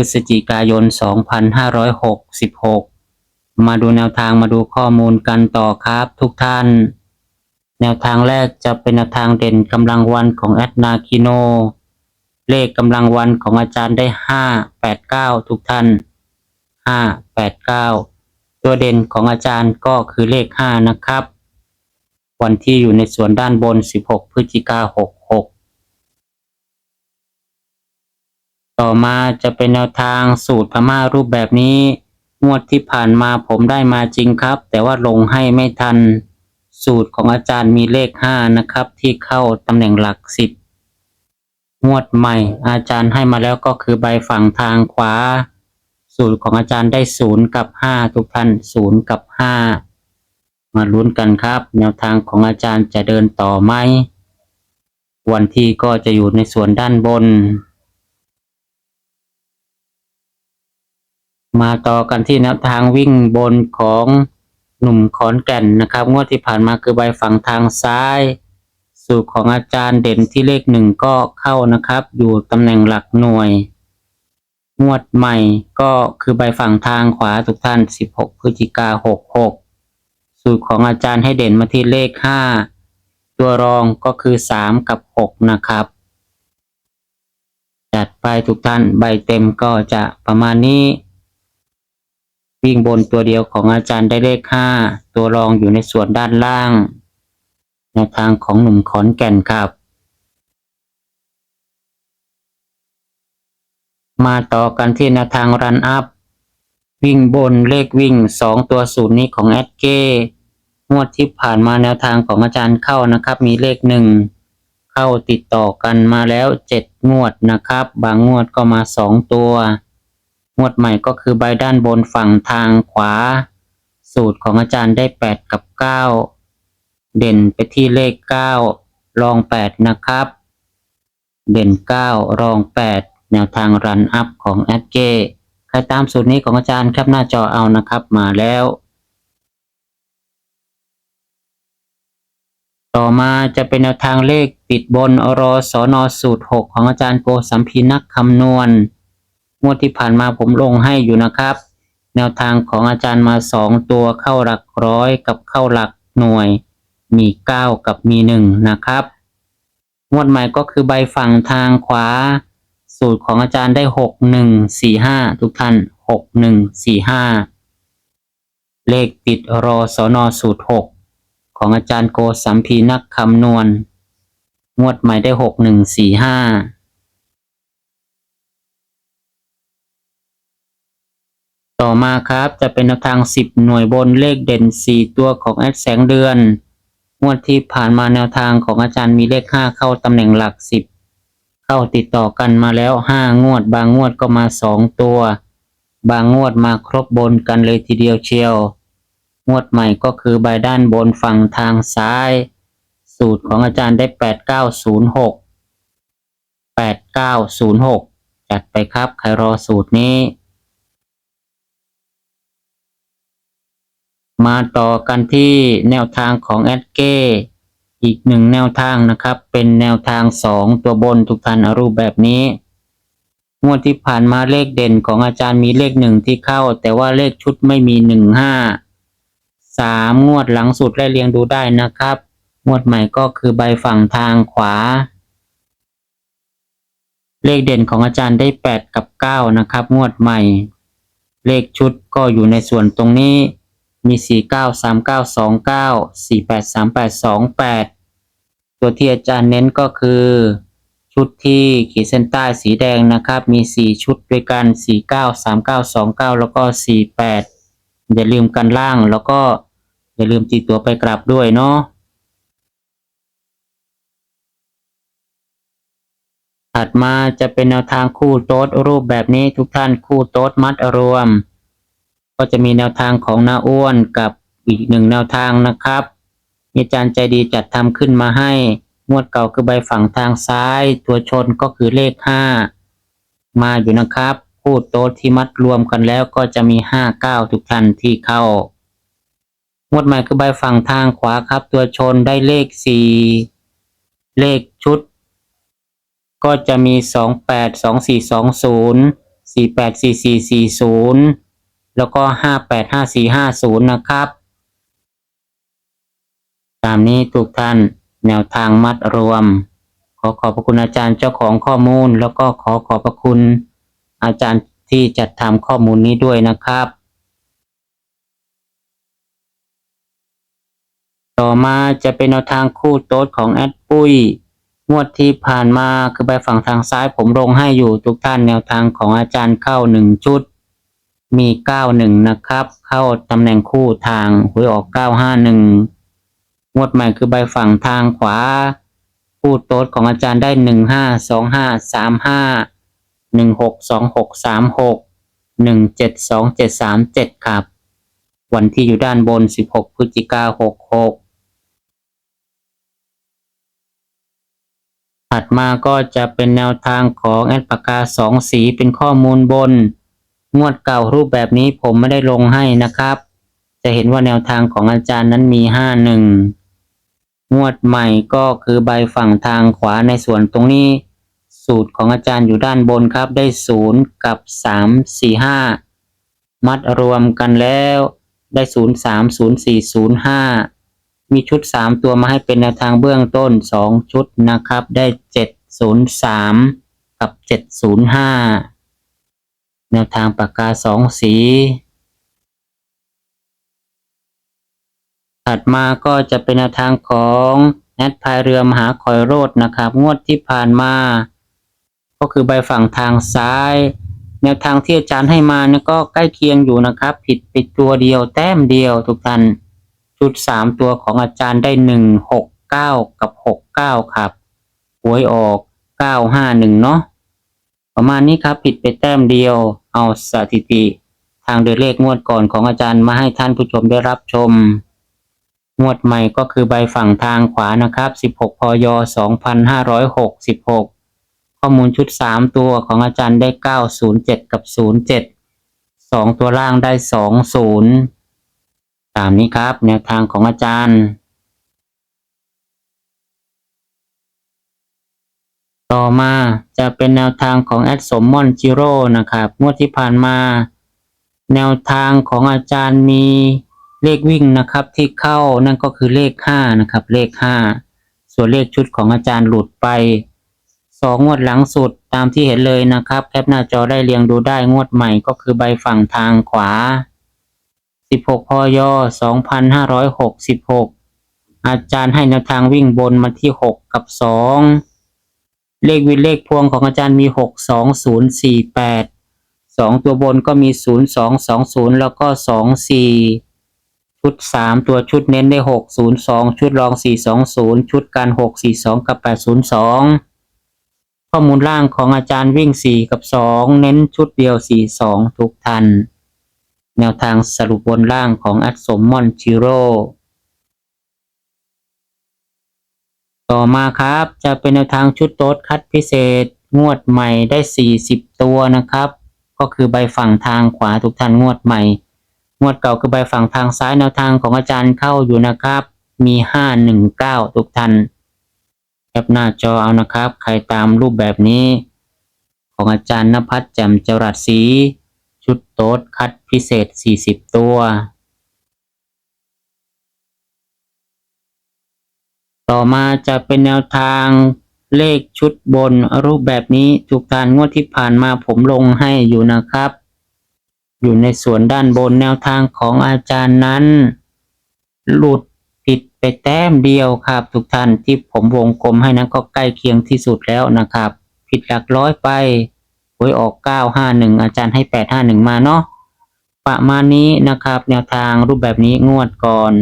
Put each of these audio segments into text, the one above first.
พฤศจิกายน 2566 มาดูแนวทางมาดูข้อมูลกันต่อครับทุกท่าน แนวทางแรกจะเป็นแนวทางเด่นกำลังวันของแอดนาคิโน เลขกำลังวันของอาจารย์ได้ 5 8 9 ทุกท่าน 5 8 9 ตัวเด่นของอาจารย์ก็คือเลข 5 นะครับ วันที่อยู่ในส่วนด้านบน 16 พฤศจิกา66 ต่อมาจะเป็นแนวทางสูตรพม่ารูปแบบนี้ งวดที่ผ่านมาผมได้มาจริงครับ แต่ว่าลงให้ไม่ทัน สูตรของอาจารย์มีเลข 5 นะครับ ที่เข้าตำแหน่งหลัก 10 งวดใหม่ อาจารย์ให้มาแล้วก็คือใบฝั่งทางขวา สูตรของอาจารย์ได้ 0 กับ 5 ทุกท่าน 0 กับ 5 มาลุ้นกันครับ แนวทางของอาจารย์จะเดินต่อไหมวันที่ก็จะอยู่ในส่วนด้านบน มาต่อกันที่แนวทางวิ่งบนของหนุ่มขอนแก่นนะครับ งวดที่ผ่านมาคือใบฝั่งทางซ้าย สูตรของอาจารย์เด่นที่เลขหนึ่งก็เข้านะครับ อยู่ตำแหน่งหลักหน่วย งวดใหม่ก็คือใบฝั่งทางขวาทุกท่าน 16 พฤศจิกา66 สูตรของอาจารย์ให้เด่นมาที่เลข 5 ตัวรองก็คือ 3 กับ 6 นะครับ จัดไปทุกท่านใบเต็มก็จะประมาณนี้ วิ่งบนตัวเดียวของอาจารย์ได้เลข5ตัวรองอยู่ในส่วนด้านล่างแนวทางของหนุ่มขอนแก่นครับ มาต่อกันที่แนวทางรันอัพ วิ่งบนเลขวิ่ง2ตัวศูนย์นี้ของแอดเก้งวดที่ผ่านมาแนวทางของอาจารย์เข้านะครับ มีเลขหนึ่งเข้าติดต่อกันมาแล้ว7งวดนะครับ บางงวดก็มา2ตัว งวดใหม่ก็คือใบด้านบนฝั่งทางขวา สูตรของอาจารย์ได้ 8 กับ 9 เด่นไปที่เลข 9 รอง 8 นะครับ เด่น 9 รอง 8 แนวทางรันอัพของแอดเก้ใครตามสูตรนี้ของอาจารย์แคปหน้าจอเอานะครับมาแล้ว ต่อมาจะเป็นแนวทางเลขติดบนอรสอนอสูตร 6 ของอาจารย์โกสัมพีนักคำนวณ งวดที่ผ่านมาผมลงให้อยู่นะครับ แนวทางของอาจารย์มา2ตัวเข้าหลักร้อยกับเข้าหลักหน่วย มี9กับมี1นะครับ งวดใหม่ก็คือใบฝั่งทางขวา สูตรของอาจารย์ได้6 1 4 5ทุกท่าน6 1 4 5เลขติดรอสอนอสูตร6ของอาจารย์โกสัมพีนักคำนวณ งวดใหม่ได้6 1 4 5 ต่อมาครับจะเป็นแนวทาง 10 หน่วยบนเลขเด่น 4 ตัวของแอดแสงเดือนงวดที่ผ่านมาแนวทางของอาจารย์มีเลข 5 เข้าตำแหน่งหลัก 10 เข้าติดต่อกันมาแล้ว 5 งวด บางงวดก็มา 2 ตัว บางงวดมาครบบนกันเลยทีเดียวเชียว งวดใหม่ก็คือใบด้านบนฝั่งทางซ้าย สูตรของอาจารย์ได้ 8906 8906 จัดไปครับใครรอสูตรนี้ มาต่อกันที่แนวทางของแอดเก้อีกหนึ่งแนวทางนะครับ เป็นแนวทางสองตัวบนทุกท่านรูปแบบนี้ งวดที่ผ่านมาเลขเด่นของอาจารย์มีเลขหนึ่งที่เข้า แต่ว่าเลขชุดไม่มีหนึ่งห้าสามงวดหลังสุดไล่เรียงดูได้นะครับ งวดใหม่ก็คือใบฝั่งทางขวา เลขเด่นของอาจารย์ได้แปดกับเก้านะครับ งวดใหม่ เลขชุดก็อยู่ในส่วนตรงนี้ มี 4 9 3 9 2 9 4 8 3 8 2 8 ตัวที่อาจารย์เน้นก็คือ ชุดที่ขีดเส้นใต้สีแดงนะครับ มี 4 ชุดด้วยกัน 4 9 3 9 2 9 แล้วก็ 4 8 อย่าลืมกันล่างแล้วก็อย่าลืมตีตัวไปกลับด้วยเนาะถัดมาจะเป็นแนวทางคู่โต๊ดรูปแบบนี้ทุกท่านคู่โต๊ดมัดรวม ก็จะมีแนวทางของน้าอ้วนกับอีกหนึ่งแนวทางนะครับมีอาจารย์ใจดีจัดทำขึ้นมาให้ งวดเก่าคือใบฝั่งทางซ้าย ตัวชนก็คือเลขห้ามาอยู่นะครับคู่โต๊ดที่มัดรวมกันแล้วก็จะมีห้าเก้าทุกท่านที่เข้างวดใหม่คือใบฝั่งทางขวาครับ ตัวชนได้เลขสี่เลขชุด ก็จะมีสองแปดสองสี่สองศูนย์สี่แปดสี่สี่สี่ศูนย์ แล้วก็ห้าแปดห้าสี่ห้าศูนย์นะครับ ตามนี้ทุกท่านแนวทางมัดรวม ขอขอบพระคุณอาจารย์เจ้าของข้อมูล แล้วก็ขอขอบพระคุณอาจารย์ที่จัดทำข้อมูลนี้ด้วยนะครับ ต่อมาจะเป็นแนวทางคู่โต๊ดของแอดปุ้ยงวดที่ผ่านมาคือใบฝั่งทางซ้ายผมลงให้อยู่ทุกท่านแนวทางของอาจารย์เข้าหนึ่งชุด มีเก้าหนึ่งนะครับ เข้าตำแหน่งคู่ทางหวยออกเก้าห้าหนึ่งงวดใหม่คือใบฝั่งทางขวา คู่โต๊ดของอาจารย์ได้หนึ่งห้าสองห้าสามห้าหนึ่งหกสองหกสามหกหนึ่งเจ็ดสองเจ็ดสามเจ็ดครับ วันที่อยู่ด้านบนสิบหกพฤศจิกาหกหกถัดมาก็จะเป็นแนวทางของแอดปากกาสองสีเป็นข้อมูลบน งวดเก่ารูปแบบนี้ผมไม่ได้ลงให้นะครับ จะเห็นว่าแนวทางของอาจารย์นั้นมีห้าหนึ่งงวดใหม่ก็คือใบฝั่งทางขวาในส่วนตรงนี้ สูตรของอาจารย์อยู่ด้านบนครับ ได้ศูนย์กับสามสี่ห้ามัดรวมกันแล้ว ได้ศูนย์สามศูนย์สี่ศูนย์ห้ามีชุดสามตัวมาให้เป็นแนวทางเบื้องต้นสองชุดนะครับ ได้เจ็ดศูนย์สามกับเจ็ดศูนย์ห้า แนวทางปากกาสองสี ถัดมาก็จะเป็นแนวทางของแอดพายเรือมหาคอยโรดนะครับ งวดที่ผ่านมา ก็คือใบฝั่งทางซ้าย แนวทางที่อาจารย์ให้มาเนี่ยก็ใกล้เคียงอยู่นะครับ ผิดไปตัวเดียวแต้มเดียวทุกท่านชุดสามตัวของอาจารย์ได้หนึ่งหกเก้ากับหกเก้าครับหวยออกเก้าห้าหนึ่งเนาะ ประมาณนี้ครับ ผิดไปแต้มเดียว เอาสถิติ ทางโดยเลขงวดก่อนของอาจารย์มาให้ท่านผู้ชมได้รับชม งวดใหม่ก็คือใบฝั่งทางขวานะครับ 16 พย 2566 ข้อมูลชุด 3 ตัวของอาจารย์ได้ 907 กับ 07 2 ตัวล่างได้ 20 ตามนี้ครับ แนวทางของอาจารย์ ต่อมาจะเป็นแนวทางของแอดสมมอนจิโร่นะครับงวดที่ผ่านมา แนวทางของอาจารย์มีเลขวิ่งนะครับที่เข้านั่นก็คือเลขห้านะครับเลขห้าส่วนเลขชุดของอาจารย์หลุดไปสองงวดหลังสุดตามที่เห็นเลยนะครับแคปหน้าจอได้เรียงดูได้งวดใหม่ก็คือใบฝั่งทางขวา 16พย2566 อาจารย์ให้แนวทางวิ่งบนมาที่ 6 กับ 2 เลขวินเลขพวงของอาจารย์มี 62048 2 ตัวบนก็มี 0220 แล้วก็ 24 ชุด 3 ตัวชุดเน้นได้ 602 ชุดรอง 420 ชุดการ 642 กับ 802 ข้อมูลล่างของอาจารย์วิ่ง 4 กับ 2 เน้นชุดเดียว 42 ทุกทัน แนวทางสรุปบนล่างของอัศสมมอนชิโร่ ต่อมาครับจะเป็นแนวทางชุดโต๊ดคัดพิเศษ งวดใหม่ได้ 40 ตัวนะครับ ก็คือใบฝั่งทางขวาทุกท่านงวดใหม่ งวดเก่าคือใบฝั่งทางซ้ายแนวทางของอาจารย์เข้าอยู่นะครับ มี 519 ทุกท่านแคปหน้าจอเอานะครับ ใครตามรูปแบบนี้ ของอาจารย์นภัสแจ่มจรัสศรีชุดโต๊ดคัดพิเศษ 40 ตัว ต่อมาจะเป็นแนวทางเลขชุดบนรูปแบบนี้ทุกท่านงวดที่ผ่านมาผมลงให้อยู่นะครับ อยู่ในส่วนด้านบนแนวทางของอาจารย์นั้น หลุดผิดไปแต้มเดียวครับ ทุกท่านที่ผมวงกลมให้นั้นก็ใกล้เคียงที่สุดแล้วนะครับ ผิดหลักร้อยไปหวยออก 951 อาจารย์ให้ 851 มาเนาะประมาณนี้นะครับ แนวทางรูปแบบนี้งวดก่อน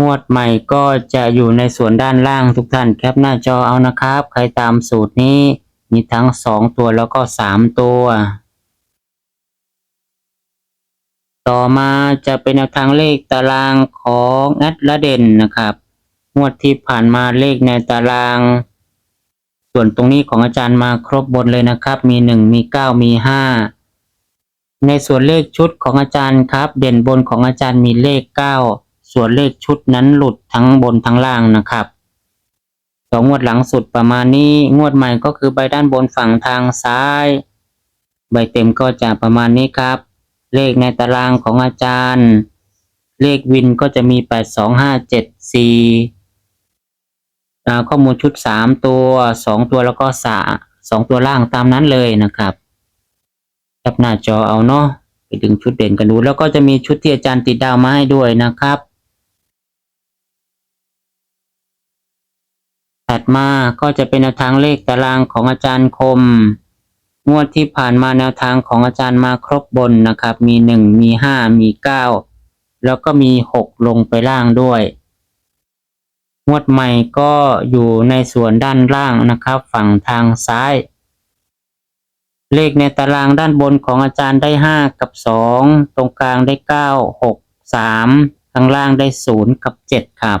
งวดใหม่ก็จะอยู่ในส่วนด้านล่างทุกท่านแคปหน้าจอเอานะครับ ใครตามสูตรนี้มีทั้งสองตัวแล้วก็สามตัว ต่อมาจะเป็นแนวทางเลขตารางของแอดละเด่นนะครับ งวดที่ผ่านมาเลขในตาราง ส่วนตรงนี้ของอาจารย์มาครบบนเลยนะครับ มีหนึ่งมีเก้ามีห้าในส่วนเลขชุดของอาจารย์ครับ เด่นบนของอาจารย์มีเลขเก้า ส่วนเลขชุดนั้นหลุดทั้งบนทั้งล่างนะครับสองงวดหลังสุดประมาณนี้ งวดใหม่ก็คือใบด้านบนฝั่งทางซ้าย ใบเต็มก็จะประมาณนี้ครับ เลขในตารางของอาจารย์ เลขวินก็จะมีแปดสองห้าเจ็ดสี่ข้อมูลชุดสามตัวสองตัวแล้วก็สาสองตัวล่างตามนั้นเลยนะครับแคปหน้าจอเอาเนาะไปดึงชุดเด่นกันดูแล้วก็จะมีชุดที่อาจารย์ติดดาวมาให้ด้วยนะครับ ถัด มาก็จะเป็นแนวทางเลขตารางของอาจารย์คม งวดที่ผ่านมาแนวทางของอาจารย์มาครบบนนะครับ มีหนึ่งมีห้ามีเก้าแล้วก็มีหกลงไปล่างด้วย งวดใหม่ก็อยู่ในส่วนด้านล่างนะครับ ฝั่งทางซ้าย เลขในตารางด้านบนของอาจารย์ได้ห้ากับสองตรงกลางได้เก้าหกสามข้างล่างได้ศูนย์กับเจ็ดครับ